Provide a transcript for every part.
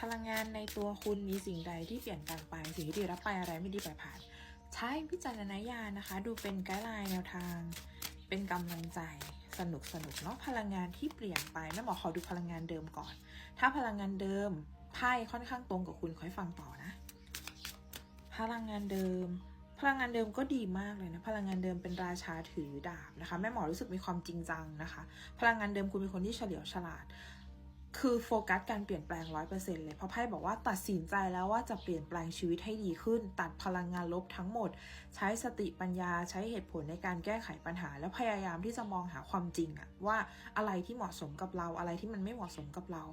พลังงานในตัวคุณมีสิ่งใดที่เปลี่ยนแปลงไป สิ่งที่ดีรับไปอะไรไม่ดีไปผ่าน ใช้พิจารณญาณนะคะ ดูเป็นไกด์ไลน์แนวทาง เป็นกำลังใจสนุกสนุกเนาะพลังงานที่เปลี่ยนไปแม่หมอขอดูพลังงานเดิมก่อน ถ้าพลังงานเดิมไพ่ค่อนข้างตรงกับคุณค่อยฟังต่อนะ พลังงานเดิม พลังงานเดิมก็ดีมากเลยนะ พลังงานเดิมเป็นราชาถือดาบนะคะ แม่หมอรู้สึกมีความจริงจังนะคะ พลังงานเดิมคุณเป็นคนที่เฉลียวฉลาด คือโฟกัสการเปลี่ยนแปลงร้อยเปอร์เซ็นเลย เพราะไพ่บอกว่าตัดสินใจแล้วว่าจะเปลี่ยนแปลงชีวิตให้ดีขึ้น ตัดพลังงานลบทั้งหมด ใช้สติปัญญาใช้เหตุผลในการแก้ไขปัญหา แล้วพยายามที่จะมองหาความจริงอะว่าอะไรที่เหมาะสมกับเราอะไรที่มันไม่เหมาะสมกับเรา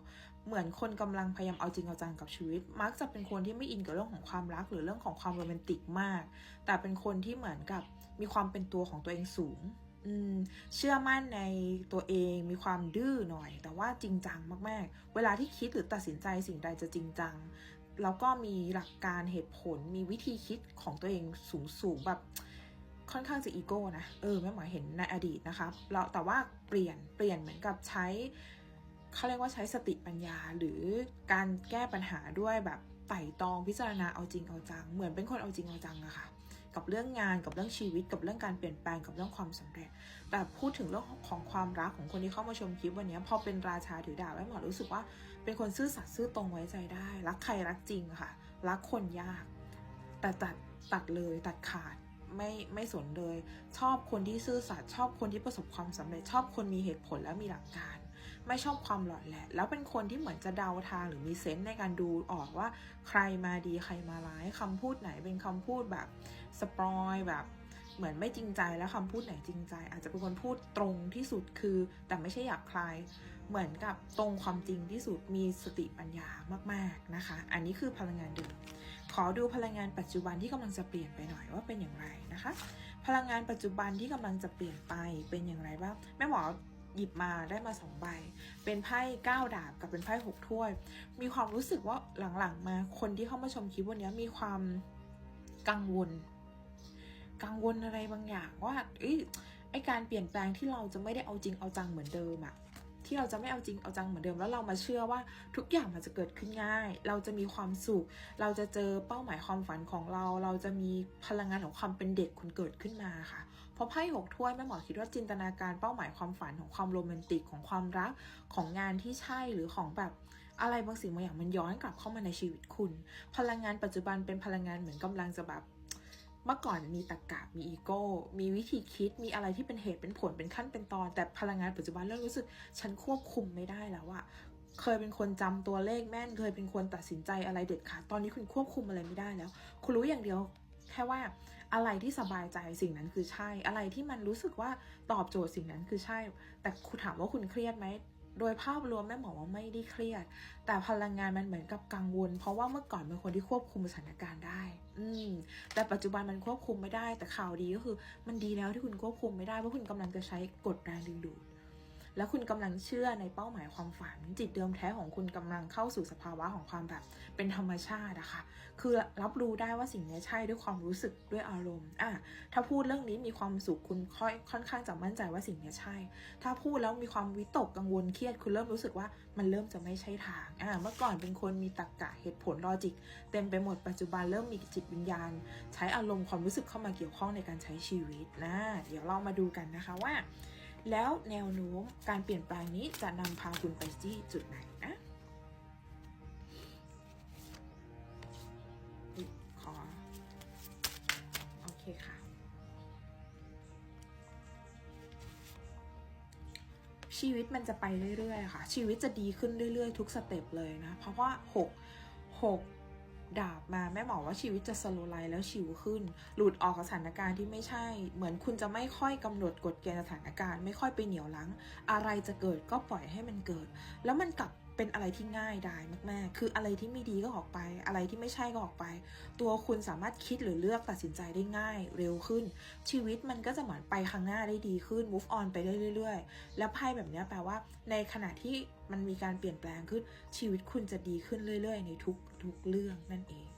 เหมือนคนกำลังพยายามเอาจริงเอาจังกับชีวิต มักจะเป็นคนที่ไม่อินกับเรื่องของความรัก หรือเรื่องของความโรแมนติกมาก แต่เป็นคนที่เหมือนกับมีความเป็นตัวของตัวเองสูง เชื่อมั่นในตัวเองมีความดื้อหน่อย แต่ว่าจริงจังมากๆ เวลาที่คิดหรือตัดสินใจสิ่งใดจะจริงจัง แล้วก็มีหลักการเหตุผลมีวิธีคิดของตัวเองสูงสูงๆแบบค่อนข้างจะอีโก้นะเออแม่หมอเห็นในอดีตนะคะแล้วแต่ว่าเปลี่ยนเปลี่ยนเหมือนกับใช้เขาเรียกว่าใช้สติปัญญาหรือการแก้ปัญหาด้วยแบบไต่ตองพิจารณาเอาจริงเอาจัง เหมือนเป็นคนเอาจริงเอาจังอะค่ะ กับเรื่องงานกับเรื่องชีวิต กับเรื่องการเปลี่ยนแปลงกับเรื่องความสำเร็จ แต่พูดถึงเรื่องของความรักของคนที่เข้ามาชมคลิปวันนี้พอเป็นราชาถือดาบแม่หมอรู้สึกว่าเป็นคนซื่อสัตย์ซื่อตรงไว้ใจได้ รักใครรักจริงค่ะ รักคนยาก แต่ตัดตัดเลยตัดขาดไม่ไม่สนเลย ชอบคนที่ซื่อสัตย์ชอบคนที่ประสบความสำเร็จชอบคนมีเหตุผลและมีหลักการ ไม่ชอบความหลอนแหละ แล้วเป็นคนที่เหมือนจะเดาทางหรือมีเซนส์ในการดูออกว่าใครมาดีใครมาร้ายคำพูดไหนเป็นคำพูดแบบสปอยแบบเหมือนไม่จริงใจแล้วคำพูดไหนจริงใจ อาจจะเป็นคนพูดตรงที่สุดคือ แต่ไม่ใช่หยาบคลายเหมือนกับตรงความจริงที่สุดมีสติปัญญามากๆนะคะ อันนี้คือพลังงานเดิมขอดูพลังงานปัจจุบันที่กำลังจะเปลี่ยนไปหน่อยว่าเป็นอย่างไรนะคะ พลังงานปัจจุบันที่กำลังจะเปลี่ยนไปเป็นอย่างไรบ้างแม่หมอ หยิบมาได้มาสองใบ เป็นไพ่เก้าดาบกับเป็นไพ่หกถ้วย มีความรู้สึกว่าหลังๆ มาคนที่เข้ามาชมคลิปวันนี้มีความกังวล กังวลอะไรบางอย่างว่าไอ้ยไอการเปลี่ยนแปลงที่เราจะไม่ได้เอาจริงเอาจังเหมือนเดิมอะ ที่เราจะไม่เอาจริงเอาจังเหมือนเดิม แล้วเรามาเชื่อว่าทุกอย่างมันจะเกิดขึ้นง่าย เราจะมีความสุข เราจะเจอเป้าหมายความฝันของเรา เราจะมีพลังงานของความเป็นเด็กคุณเกิดขึ้นมาค่ะ เพราะไพ่หกถ้วยแม่หมอคิดว่าจินตนาการเป้าหมายความฝันของความโรแมนติกของความรักของงานที่ใช่หรือของแบบอะไรบางสิ่งบางอย่างมันย้อนกลับเข้ามาในชีวิตคุณ พลังงานปัจจุบันเป็นพลังงานเหมือนกำลังจะแบบ เมื่อก่อนมีตรรกะมีอีโก้ มีวิธีคิดมีอะไรที่เป็นเหตุเป็นผลเป็นขั้นเป็นตอน แต่พลังงานปัจจุบันเริ่มรู้สึก ฉันควบคุมไม่ได้แล้วอะเคยเป็นคนจำตัวเลขแม่น เคยเป็นคนตัดสินใจอะไรเด็ดขาดตอนนี้คุณควบคุมอะไรไม่ได้แล้ว คุณรู้อย่างเดียวแค่ว่าอะไรที่สบายใจสิ่งนั้นคือใช่ อะไรที่มันรู้สึกว่าตอบโจทย์สิ่งนั้นคือใช่ แต่คุณถามว่าคุณเครียดไหม โดยภาพรวมแม่หมอว่าไม่ได้เครียด แต่พลังงานมันเหมือนกับกังวล เพราะว่าเมื่อก่อนเป็นคนที่ควบคุมสถานการณ์ได้ อืม แต่ปัจจุบันมันควบคุมไม่ได้ แต่ข่าวดีก็คือ มันดีแล้วที่คุณควบคุมไม่ได้เพราะคุณกำลังจะใช้กฎแรงดึงดูด แล้วคุณกำลังเชื่อในเป้าหมายความฝัน จิตเดิมแท้ของคุณกำลังเข้าสู่สภาวะของความแบบเป็นธรรมชาติอะค่ะคือรับรู้ได้ว่าสิ่งนี้ใช่ด้วยความรู้สึกด้วยอารมณ์อะถ้าพูดเรื่องนี้มีความสุขคุณค่อยค่อนข้างจะมั่นใจว่าสิ่งนี้ใช่ ถ้าพูดแล้วมีความวิตกกังวลเครียด คุณเริ่มรู้สึกว่ามันเริ่มจะไม่ใช่ทางอ่าเมื่อก่อนเป็นคนมีตรรกะเหตุผลลอจิก เต็มไปหมดปัจจุบันเริ่มมีจิตวิญญาณ ใช้อารมณ์ความรู้สึกเข้ามาเกี่ยวข้องในการใช้ชีวิตนะเดี๋ยวเรามาดูกันนะคะว่า แล้วแนวโน้มการเปลี่ยนแปลงนี้จะนำพาคุณไปที่จุดไหนนะขอ โอเคค่ะ ชีวิตมันจะไปเรื่อยๆ ค่ะ ชีวิตจะดีขึ้นเรื่อยๆ ทุกสเต็ปเลยนะ เพราะว่าหกหก ดาบมาแม่หมอว่าชีวิตจะสโลไลแล้วชิวขึ้น หลุดออกสถานการณ์ที่ไม่ใช่ เหมือนคุณจะไม่ค่อยกำหนดกฎเกณฑ์สถานการณ์ ไม่ค่อยไปเหนี่ยวลัง อะไรจะเกิดก็ปล่อยให้มันเกิด แล้วมันกลับ เป็นอะไรที่ง่ายดายมาก ๆ คืออะไรที่ไม่ดีก็ออกไป อะไรที่ไม่ใช่ก็ออกไป ตัวคุณสามารถคิดหรือเลือกตัดสินใจได้ง่ายเร็วขึ้น ชีวิตมันก็จะเหมือนไปข้างหน้าได้ดีขึ้น move on ไปได้เรื่อย ๆ แล้วไพ่แบบนี้แปลว่า ในขณะที่มันมีการเปลี่ยนแปลงขึ้นชีวิตคุณจะดีขึ้นเรื่อย ๆ ในทุกๆเรื่องนั่นเอง